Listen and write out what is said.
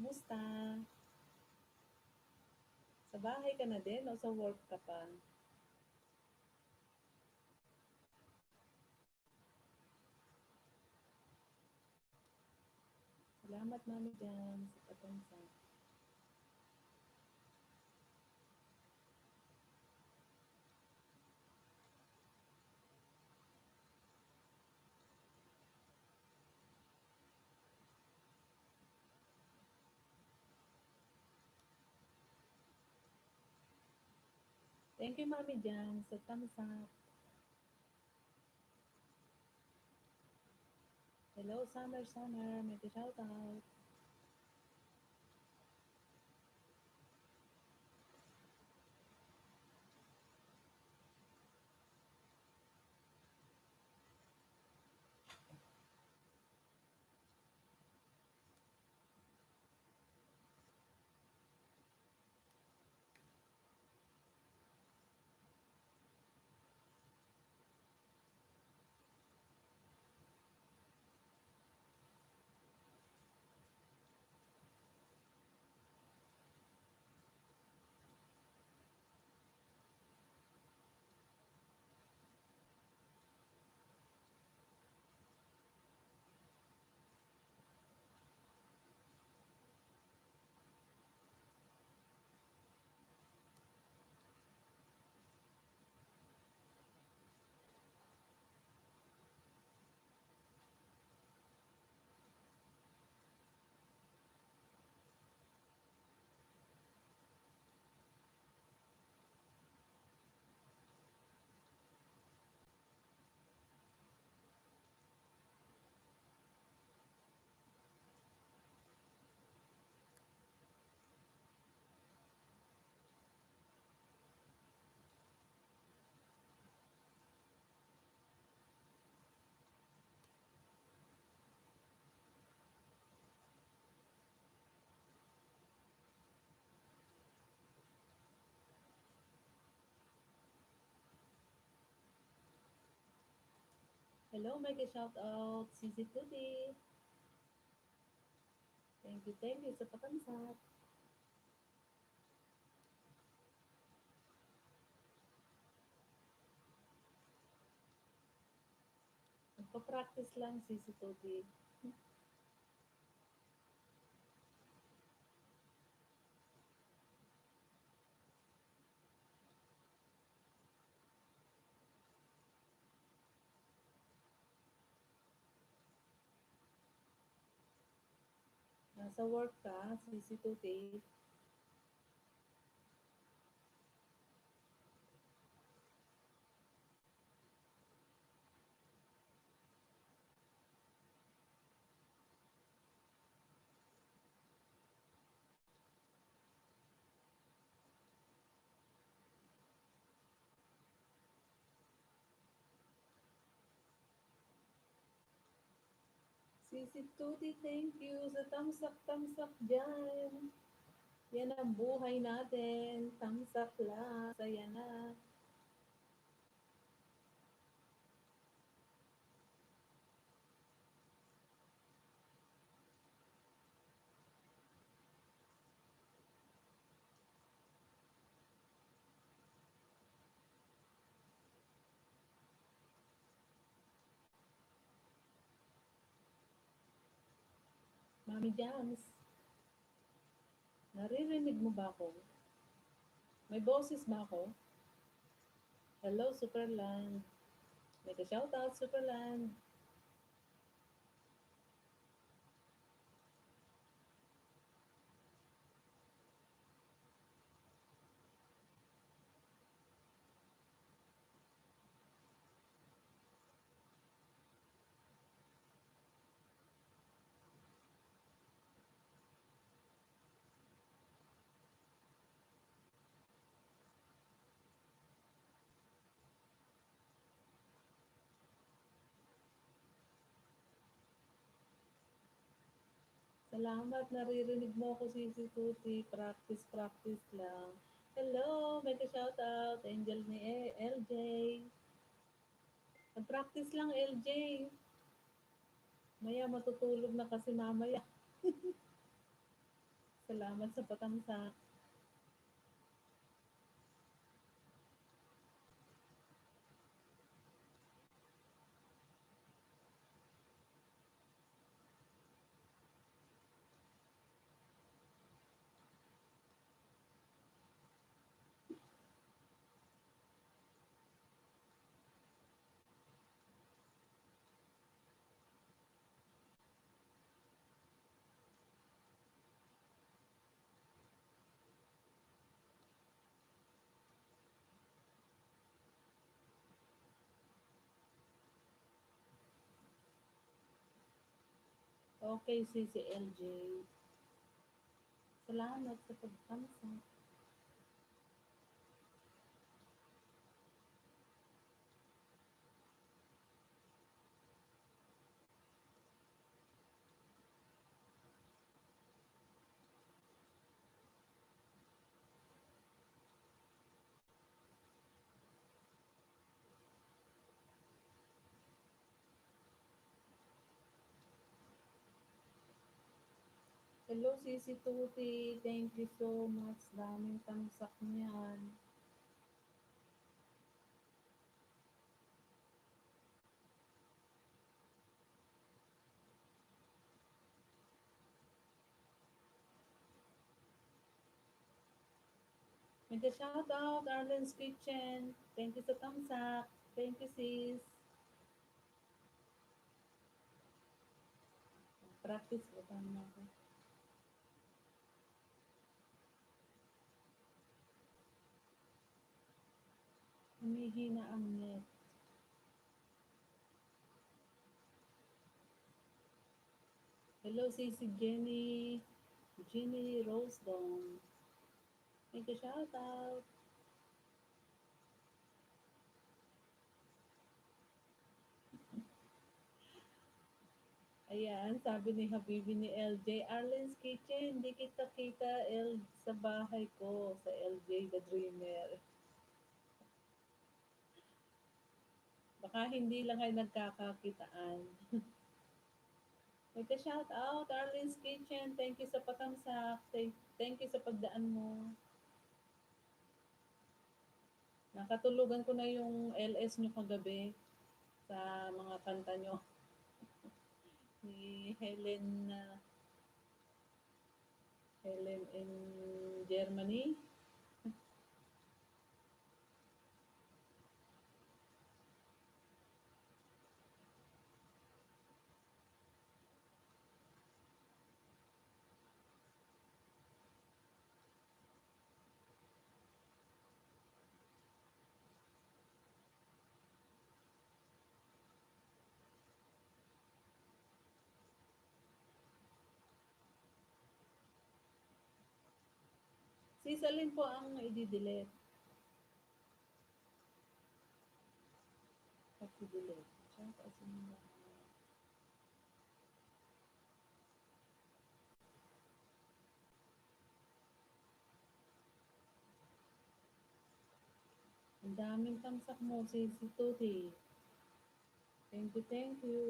Kumusta? Sa bahay ka na din o sa work ka pa? Salamat mami dyan sa patansa. Thank you, Mami Jan, sa thumbs up. Hello, Summer Summer. May shout out. Hello, may shout out. Sisi Tudi. Thank you, thank you sa patansat. Nagpa-practice lang Sisi Tudi. Nasa work ka, Sisi Tudi. Sisi Tuti, thank you sa thumbs up, thumbs up dyan. Yan ang buhay natin. Thumbs up lang. Saya na. Mami Jams, naririnig mo ba ako? May boses ba ako? Hello, Superland. May ka-shoutout, Superland. Salamat, naririnig mo ako, Sisi Tuti. Practice, practice lang. Hello, may ka-shoutout. Angel ni E- LJ. Nag-practice lang, LJ. Maya matutulog na kasi mamaya. Salamat sa patamsak. Okay, CCLJ. Salamat sa pagtamsak. Hello, Sisi Tuti. Thank you so much. Daming tamsak niyan. Mega shout out, Arlen's Kitchen. Thank you sa tamsak. Thank you, sis. Practice ko tama ko. Humihina ang net. Hello, Sisi Jenny. Jenny Rosedom. Mega shout out. Ayan, sabi ni Habibi ni LJ, Arlen's Kitchen, hindi kita kita L sa bahay ko, sa LJ the Dreamer. Baka hindi lang kayo nagkakakitaan. Magka shout out, Arlen's Kitchen. Thank you sa patamsak. Thank, thank you sa pagdaan mo. Nakatulugan ko na yung LS nyo kagabi sa mga kanta nyo ni Helen uh, Helen in Germany. Sisalin po ang i-delete. Pag-delete. Siya kasi nila. Ang daming tamsak mo, si si Tuti. Thank you, thank you.